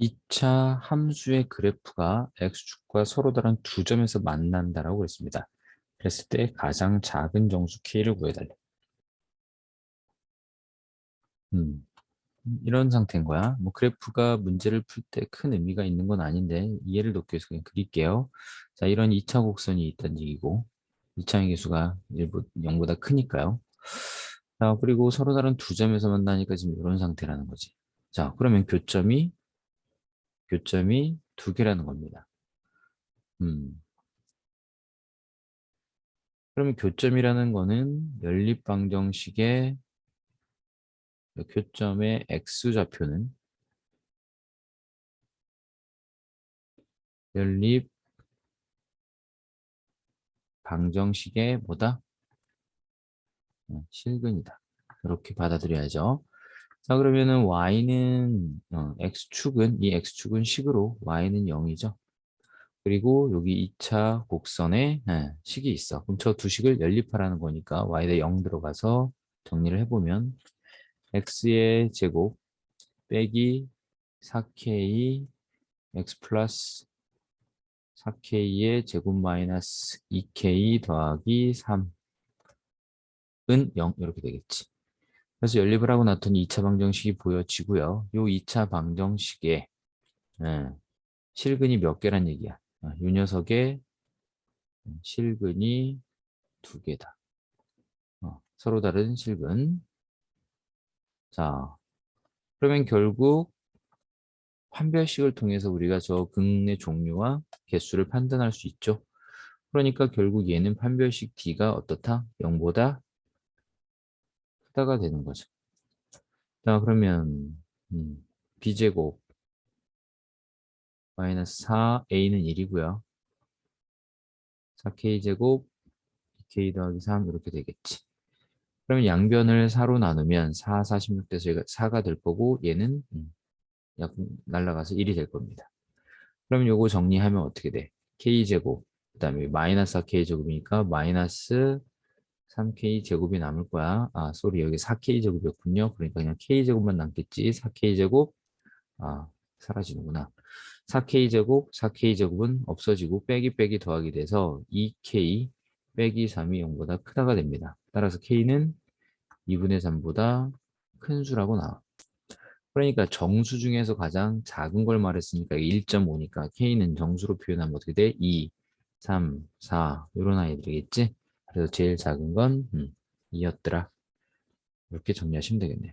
2차 함수의 그래프가 x축과 서로 다른 두 점에서 만난다라고 그랬습니다. 그랬을 때 가장 작은 정수 k를 구해달래. 음, 이런 상태인 거야. 뭐 그래프가 문제를 풀 때 큰 의미가 있는 건 아닌데 이해를 돕기 위해서 그냥 그릴게요. 자, 이런 2차 곡선이 있다는 얘기고 2차 개수가 0보다 크니까요. 자, 그리고 서로 다른 두 점에서 만나니까 지금 이런 상태라는 거지. 자, 그러면 교점이 교점이 두 개라는 겁니다. 음. 그러면 교점이라는 거는 연립방정식의 교점의 x좌표는 연립 방정식의 뭐다? 어, 실근이다. 이렇게 받아들여야죠. 자 그러면은 y는 어, x축은 이 x축은 식으로 y는 0이죠. 그리고 여기 2차 곡선에 네, 식이 있어. 그럼 저 두 식을 연립하라는 거니까 y에 0 들어가서 정리를 해보면 x의 제곱 빼기 4k x 플러스 4k의 제곱 마이너스 2k 더하기 3은 0 이렇게 되겠지. 그래서 연립을 하고 나더니 2차 방정식이 보여지고요. 요 2차 방정식에 예, 실근이 몇 개란 얘기야. 아, 요 녀석의 실근이 두 개다. 어, 서로 다른 실근. 자, 그러면 결국 판별식을 통해서 우리가 저 근의 종류와 개수를 판단할 수 있죠. 그러니까 결국 얘는 판별식 D가 어떻다? 0보다 크다가 되는 거죠. 자, 그러면 음, B제곱 마이너스 4A는 1이고요. 4K제곱 2K 더하기 3 이렇게 되겠지. 그러면 양변을 4로 나누면 4, 46 돼서 4가 될 거고 얘는 음, 약 날라가서 1이 될 겁니다. 그럼 요거 정리하면 어떻게 돼? K제곱 그 다음에 마이너스 4K제곱이니까 마이너스 3K 제곱이 남을 거야. 아, 쏘리 여기 4K 제곱이었군요. 그러니까 그냥 K 제곱만 남겠지. 4K 제곱 아, 사라지는구나. 4K 제곱, 4K 제곱은 없어지고 빼기 빼기 더하기 돼서 2K 빼기 3이 0보다 크다가 됩니다. 따라서 K는 2분의 3보다 큰 수라고 나와. 그러니까 정수 중에서 가장 작은 걸 말했으니까 1.5니까 K는 정수로 표현하면 어떻게 돼? 2, 3, 4 이런 아이들이겠지? 그래서 제일 작은 건 음, 2였더라. 이렇게 정리하시면 되겠네요.